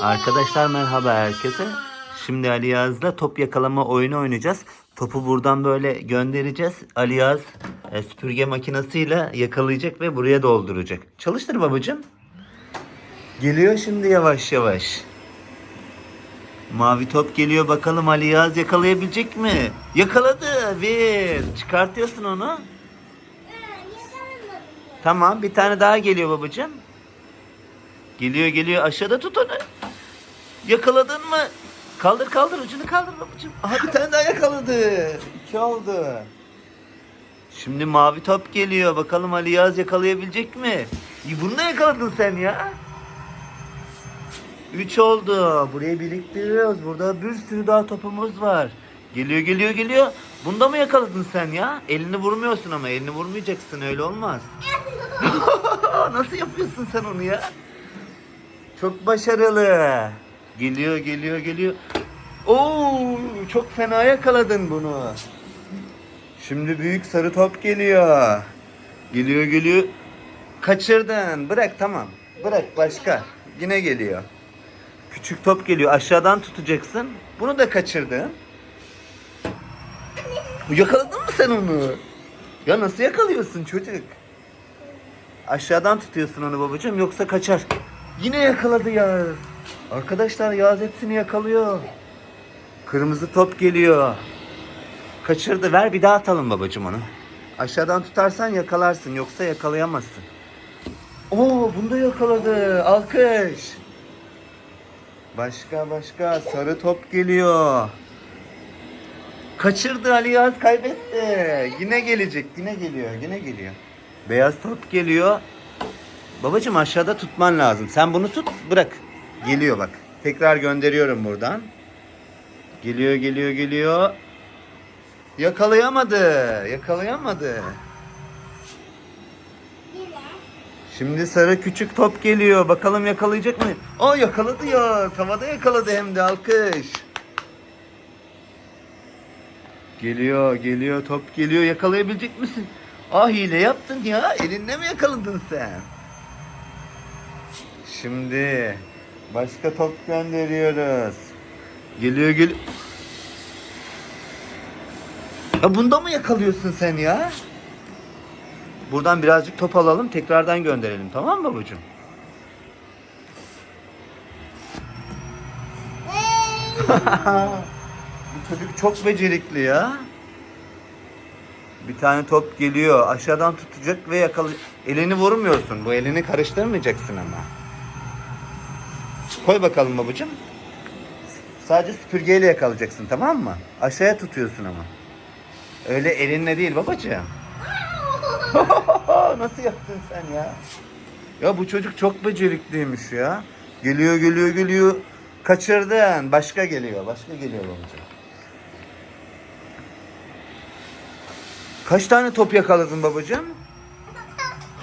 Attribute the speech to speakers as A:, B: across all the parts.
A: Arkadaşlar merhaba herkese. Şimdi Ali Yaz'la top yakalama oyunu oynayacağız. Topu buradan böyle göndereceğiz. Ali Yaz e, süpürge makinesiyle yakalayacak ve buraya dolduracak. Çalıştır babacığım. Geliyor şimdi yavaş yavaş. Mavi top geliyor bakalım Ali Yaz yakalayabilecek mi? Yakaladı. Bir. Çıkartıyorsun onu. Tamam bir tane daha geliyor babacığım. Geliyor geliyor aşağıda tut onu. Yakaladın mı? Kaldır kaldır ucunu kaldır babacığım. Aha bir tane daha yakaladı. İki oldu. Şimdi mavi top geliyor. Bakalım Ali Yağız yakalayabilecek mi? Bunu da yakaladın sen ya. Üç oldu. Burayı biriktiriyoruz. Burada bir sürü daha topumuz var. Geliyor geliyor geliyor. Bunda mı yakaladın sen ya? Elini vurmuyorsun ama elini vurmayacaksın öyle olmaz. Nasıl yapıyorsun sen onu ya? Çok başarılı. Geliyor geliyor geliyor. Oo çok fena yakaladın bunu. Şimdi büyük sarı top geliyor. Geliyor geliyor. Kaçırdın. Bırak tamam. Bırak başka. Yine geliyor. Küçük top geliyor. Aşağıdan tutacaksın. Bunu da kaçırdın. Yakaladın mı sen onu? Ya nasıl yakalıyorsun çocuk? Aşağıdan tutuyorsun onu babacığım yoksa kaçar. Yine yakaladı Yağız. Arkadaşlar Yağız hepsini yakalıyor. Kırmızı top geliyor. Kaçırdı. Ver bir daha atalım babacığım onu. Aşağıdan tutarsan yakalarsın yoksa yakalayamazsın. Oo bunu da yakaladı. Alkış. Başka başka sarı top geliyor. Kaçırdı Ali Yağız kaybetti. Yine gelecek. Yine geliyor. Yine geliyor. Beyaz top geliyor. Babacım aşağıda tutman lazım. Sen bunu tut bırak. Geliyor bak. Tekrar gönderiyorum buradan. Geliyor geliyor geliyor. Yakalayamadı. Yakalayamadı. Şimdi sarı küçük top geliyor. Bakalım yakalayacak mı? Aa yakaladı ya. Tavada yakaladı hem de alkış. Geliyor geliyor top geliyor. Yakalayabilecek misin? Ah hile yaptın ya. Elinle mi yakaladın sen? Şimdi başka top gönderiyoruz. Geliyor geliyor. Ya bunda mı yakalıyorsun sen ya? Buradan birazcık top alalım tekrardan gönderelim tamam mı babacığım? Bu çocuk çok becerikli ya. Bir tane top geliyor. Aşağıdan tutacak ve yakalayacak. Elini vurmuyorsun. Bu elini karıştırmayacaksın ama. Koy bakalım babacığım. Sadece süpürgeyle yakalayacaksın tamam mı? Aşağıya tutuyorsun ama. Öyle elinle değil babacığım. Nasıl yaptın sen ya? Ya bu çocuk çok becerikliymiş ya. Geliyor geliyor geliyor. Kaçırdın. Başka geliyor. Başka geliyor babacığım. Kaç tane top yakaladın babacığım?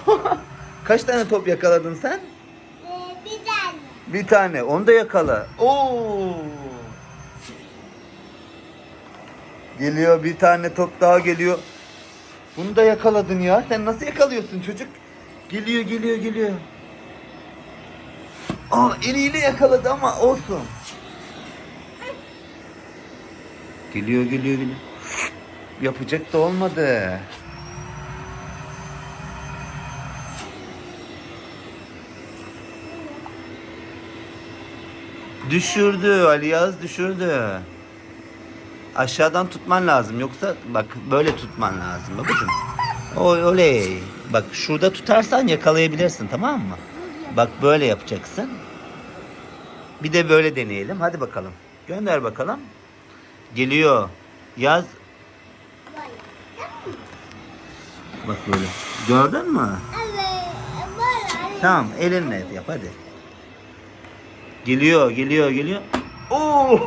A: Kaç tane top yakaladın sen?
B: Bir tane.
A: Bir tane. Onu da yakala. Oo. Geliyor bir tane top daha geliyor. Bunu da yakaladın ya. Sen nasıl yakalıyorsun çocuk? Geliyor geliyor geliyor. Aa eliyle yakaladı ama olsun. Geliyor geliyor geliyor. Yapacak da olmadı. Düşürdü Ali Yağız düşürdü. Aşağıdan tutman lazım yoksa bak böyle tutman lazım babacığım. O oley. Bak şurada tutarsan yakalayabilirsin tamam mı? Bak böyle yapacaksın. Bir de böyle deneyelim. Hadi bakalım. Gönder bakalım. Geliyor. Yaz. Bak böyle. Gördün mü?
B: Evet.
A: Tamam elinle yap hadi. Geliyor geliyor geliyor. Oo!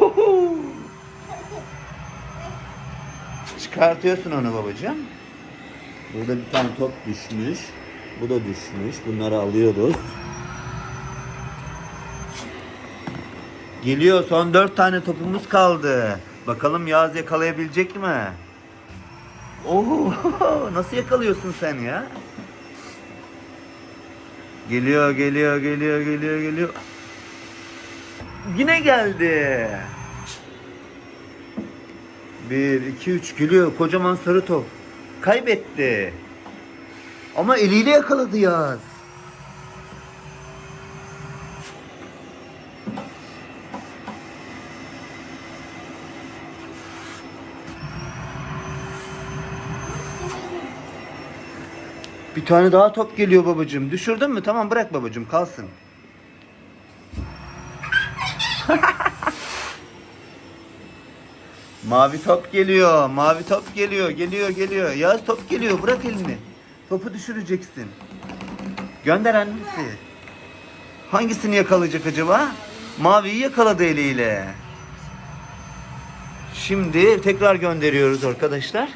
A: Çıkartıyorsun onu babacığım. Burada bir tane top düşmüş. Bu da düşmüş. Bunları alıyoruz. Geliyor son dört tane topumuz kaldı. Bakalım Yağız yakalayabilecek mi? Oo, nasıl yakalıyorsun sen ya? Geliyor, geliyor, geliyor, geliyor, geliyor. Yine geldi. Bir, iki, üç geliyor. Kocaman sarı top. Kaybetti. Ama eliyle yakaladı Yaz. Bir tane daha top geliyor babacığım. Düşürdün mü? Tamam bırak babacığım kalsın. Mavi top geliyor. Mavi top geliyor. Geliyor geliyor. Yaz top geliyor. Bırak elini. Topu düşüreceksin. Gönder annesi. Hangisini yakalayacak acaba? Maviyi yakaladı eliyle. Şimdi tekrar gönderiyoruz arkadaşlar.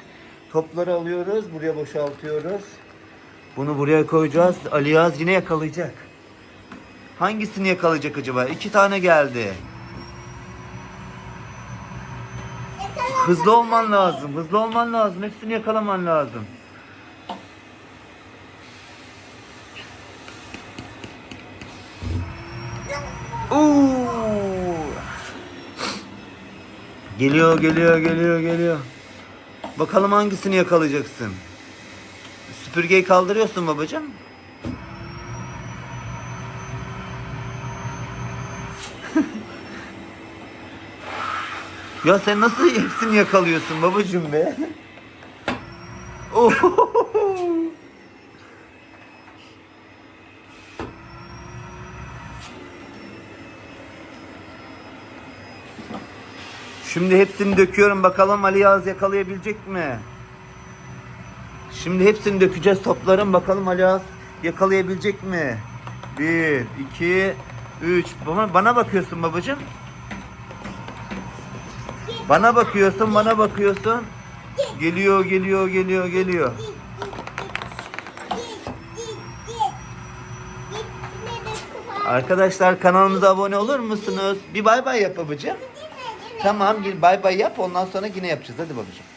A: Topları alıyoruz. Buraya boşaltıyoruz. Bunu buraya koyacağız. Ali Yaz yine yakalayacak. Hangisini yakalayacak acaba? İki tane geldi. Hızlı olman lazım. Hızlı olman lazım. Hepsini yakalaman lazım. Oo! Geliyor, geliyor, geliyor, geliyor. Bakalım hangisini yakalayacaksın. Süpürgeyi kaldırıyorsun babacığım. ya sen nasıl hepsini yakalıyorsun babacığım be? Ohohoho! Şimdi hepsini döküyorum bakalım Ali Yağız yakalayabilecek mi? Şimdi hepsini dökeceğiz topların bakalım Ali Yağız yakalayabilecek mi? Bir, iki, üç. Bana, bana bakıyorsun babacığım. Bana bakıyorsun, bana bakıyorsun. Geliyor, geliyor, geliyor, geliyor. Arkadaşlar kanalımıza abone olur musunuz? Bir bay bay yap babacığım. Tamam, bay bay yap. Ondan sonra yine yapacağız. Hadi babacığım.